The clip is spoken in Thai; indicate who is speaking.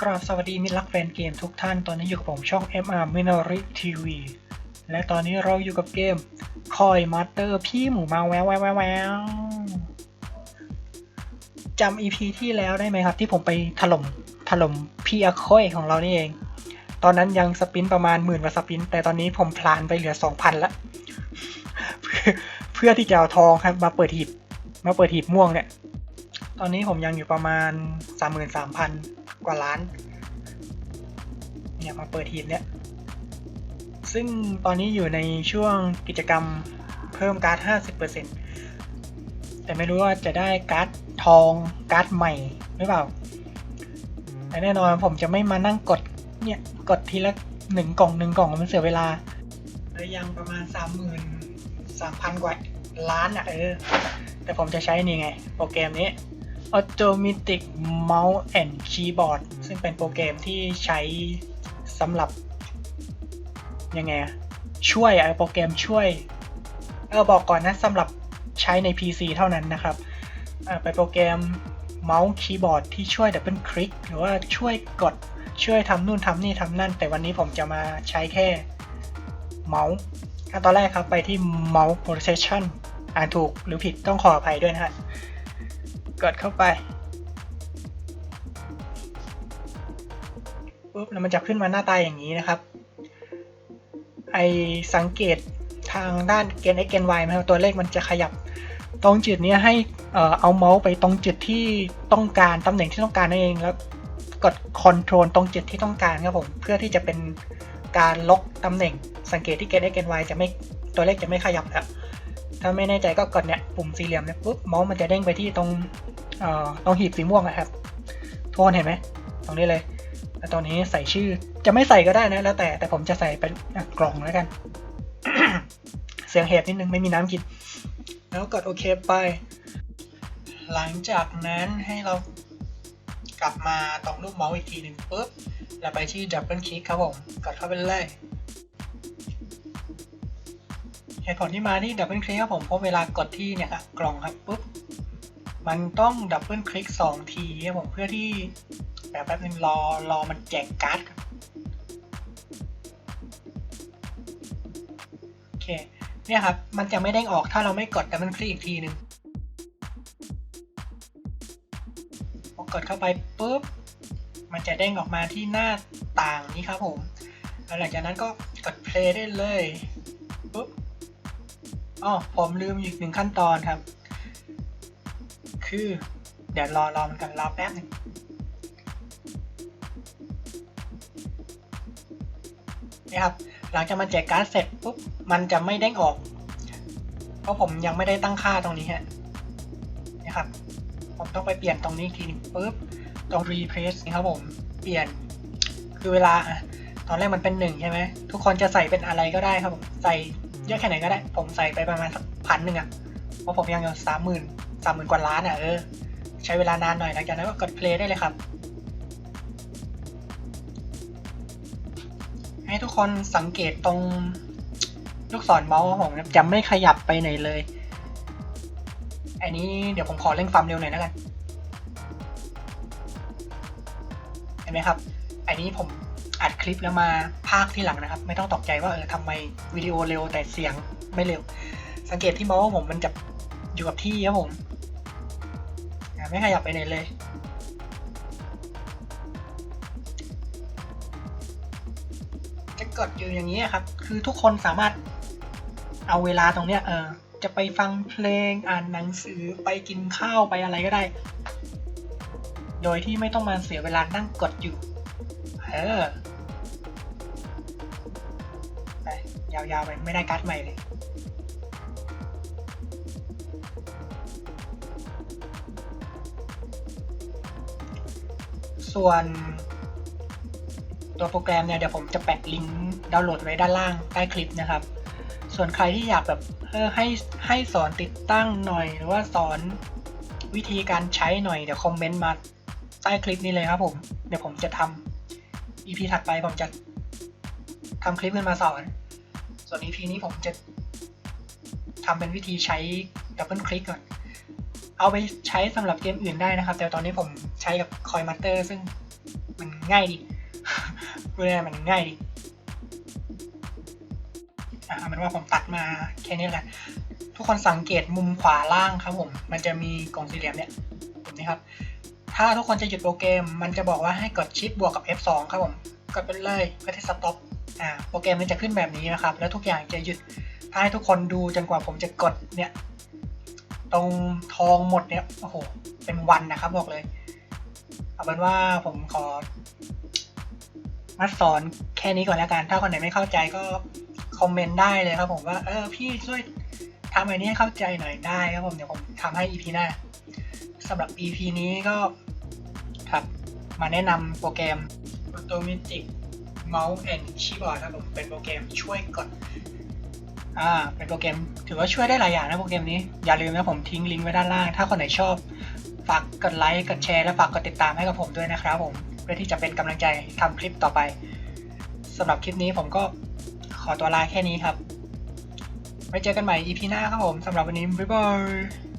Speaker 1: กราบสวัสดีมิตรักแฟนเกมทุกท่าน ตอนนี้อยู่กับผมช่อง MR Minori TV และตอนนี้เราอยู่กับเกมคอยมาสเตอร์พี่หมูมาแววแววแวววจำ EP ที่แล้วได้ไหมครับ ที่ผมไปถล่มถล่มพี่อคอยของเรานี่เอง ตอนนั้นยังสปินประมาณหมื่นกว่าสปิน แต่ตอนนี้ผมพลานไปเหลือ 2,000ละเพื่อเพื่อที่จะเอาทองครับมาเปิดหีบมาเปิดหีบม่วงเนี่ย ตอนนี้ผมยังอยู่ประมาณ 33,000 กว่าล้าน เนี่ยมาเปิดหีบเนี่ยซึ่งตอนนี้อยู่ในช่วงกิจกรรมเพิ่มการ์ด 50%แต่ไม่รู้ว่าจะได้การ์ดทองการ์ดใหม่หรือเปล่าแต่แน่นอนผมจะไม่มานั่งกดเนี่ยกดทีละหนึ่งกล่องหนึ่งกล่องมันเสียเวลาแล้วยังประมาณ33,000กว่าล้านอะเออ แต่ผมจะใช้นี่ไง โปรแกรมนี้ Automatic Mouse and Keyboard ซึ่งเป็นโปรแกรมที่ใช้สำหรับยังไงช่วยไอโปรแกรมช่วย เออบอกก่อนนะสำหรับใช้ใน PC เท่านั้นนะครับอ่าเป็นโปรแกรมเมาส์คีย์บอร์ดที่ช่วยดับเบิลคลิกหรือว่าช่วยกดช่วยทำนู่นทำนี่ทำนั่น แต่วันนี้ผมจะมาใช้แค่เมาส์ขั้นตอนแรกครับไปที่ Mouse Position อ่านถูกหรือผิดต้องขออภัยด้วยนะฮะ กดเข้าไปปุ๊บแล้วมันจะขึ้นมาหน้าตาอย่างนี้นะครับ ไอสังเกตทางด้านเกณฑ์ x เกณฑ์ y ไหมครับตัวเลขมันจะขยับตรงจุดนี้ให้เอาเมาส์ไปตรงจุดที่ต้องการตำแหน่งที่ต้องการนั่นเองแล้วกด Ctrl ตรงจุดที่ต้องการครับผมเพื่อที่จะเป็นการล็อกตำแหน่งสังเกตที่เกณฑ์ x เกณฑ์ y จะไม่ตัวเลขจะไม่ขยับแล้ว ถ้าไม่แน่ใจก็กดเนี่ยปุ่มสี่เหลี่ยมเนี่ยปุ๊บเมาส์มันจะเด้งไปที่ตรงเอ่อตรงหีบสีม่วงนะครับทุกคนเห็นไหมตรงนี้เลยแล้วตอนนี้ใส่ชื่อจะไม่ใส่ก็ได้นะแล้วแต่แต่ผมจะใส่เป็นกล่องแล้วกัน เสียงเห็บนิดนึงไม่มีน้ำกิน แล้วกดโอเคไป หลังจากนั้นให้เรากลับมาตรงรูปเมาส์อีกทีหนึ่งปุ๊บแล้วไปที่ดับเบิลคลิกครับผม กดเข้าไปเลย เหตุผลที่มาที่ดับเบิลคลิกครับผมเพราะเวลากดที่เนี่ยครับกล่องครับปุ๊บมันต้องดับเบิลคลิกสองทีครับผมเพื่อที่แบบแป๊บนึงรอรอมันแจกการ์ดโอเคเนี่ยครับมันจะไม่เด้งออกถ้าเราไม่กดดับเบิลคลิกอีกทีหนึ่งพอกดเข้าไปปุ๊บมันจะเด้งออกมาที่หน้าต่างนี้ครับผมแล้วหลังจากนั้นก็กดเพลย์ได้เลยปุ๊บ อ๋อผมลืมอีกหนึ่งขั้นตอนครับ คือ เดี๋ยวรอรอมันกันรอแป๊บหนึงนี่ครับ หลังจากมันแจกการ์ดเสร็จปุ๊บ มันจะไม่เด้งออก เพราะผมยังไม่ได้ตั้งค่าตรงนี้ฮะนี่ครับ ผมต้องไปเปลี่ยนตรงนี้ทีนึงปุ๊บ ตรง replace นี่ครับผม เปลี่ยน คือเวลาอะตอนแรกมันเป็นหนึ่งใช่ไหม ทุกคนจะใส่เป็นอะไรก็ได้ครับผม ใส่ เยอะแค่ไหนก็ได้ ผมใส่ไปประมาณสักพันหนึ่งอะเพราะผมยังอยู่สามหมื่นสามหมื่นกว่าล้านอะเออ ใช้เวลานานหน่อยหลังจากนั้นก็กด play ได้เลยครับ ให้ทุกคนสังเกตตรงลูกศรเมาส์ของผมจะไม่ขยับไปไหนเลย อันนี้เดี๋ยวผมขอเร่งความเร็วหน่อยแล้วกัน เห็นไหมครับ อันนี้ผม อัดคลิปแล้วมาภาคที่หลังนะครับ ไม่ต้องตกใจว่าเออทำไมวิดีโอเร็วแต่เสียงไม่เร็ว สังเกตที่เมาส์ผมมันจะอยู่กับที่ครับผมไม่ขยับไปไหนเลยจะกดอยู่อย่างนี้ครับ คือทุกคนสามารถเอาเวลาตรงเนี้ยเออจะไปฟังเพลงอ่านหนังสือไปกินข้าวไปอะไรก็ได้ โดยที่ไม่ต้องมาเสียเวลานั่งกดอยู่ เออ ยาวๆไปไม่ได้การ์ดใหม่เลย ส่วน ตัวโปรแกรมเนี่ยเดี๋ยวผมจะแปะลิงก์ดาวน์โหลดไว้ด้านล่างใต้คลิปนะครับ ส่วนใครที่อยากแบบเออให้ให้สอนติดตั้งหน่อย หรือว่าสอนวิธีการใช้หน่อย เดี๋ยวคอมเมนต์มาใต้คลิปนี้เลยครับผม เดี๋ยวผมจะทำ EP ถัดไปผมจะทำคลิปขึ้นมาสอน ส่วน EP นี้ผมจะทำเป็นวิธีใช้ดับเบิลคลิกก่อน เอาไปใช้สำหรับเกมอื่นได้นะครับ แต่ตอนนี้ผมใช้กับคอยมัตเตอร์ซึ่งมันง่ายดีพูดง่ายๆมันง่ายดีอะเอาเป็นว่าผมตัดมาแค่นี้แหละ ทุกคนสังเกตมุมขวาล่างครับผม มันจะมีกล่องสี่เหลี่ยมเนี่ยแบบนี้ครับ ถ้าทุกคนจะหยุดโปรแกรม มันจะบอกว่าให้กดชิปบวกกับ F2 ครับผม กดไปเลยเพื่อที่สต็อป อ่าโปรแกรมมันจะขึ้นแบบนี้นะครับ แล้วทุกอย่างจะหยุดถ้าให้ทุกคนดูจนกว่าผมจะกดเนี่ยตรงทองหมดเนี่ยโอ้โหเป็นวันนะครับบอกเลยเอาเป็นว่าผมขอมาสอนแค่นี้ก่อนแล้วกัน ถ้าคนไหนไม่เข้าใจก็คอมเมนต์ได้เลยครับผมว่าเออพี่ช่วยทำอันนี้เข้าใจหน่อยได้ครับผมเดี๋ยวผมทำให้ EP หน้าสำหรับ EP นี้ก็ครับมาแนะนำโปรแกรม Automatic Mouse and Keyboard ครับผมเป็นโปรแกรมช่วยกดอ่าเป็นโปรแกรมถือว่าช่วยได้หลายอย่างนะโปรแกรมนี้อย่าลืมนะผมทิ้งลิงก์ไว้ด้านล่าง ถ้าคนไหนชอบ ฝากกดไลค์กดแชร์และฝากกดติดตามให้กับผมด้วยนะครับผมเพื่อที่จะเป็นกำลังใจทำคลิปต่อไปสำหรับคลิปนี้ผมก็ขอตัวลาแค่นี้ครับไว้เจอกันใหม่ EP หน้าครับผมสำหรับวันนี้บ๊ายบาย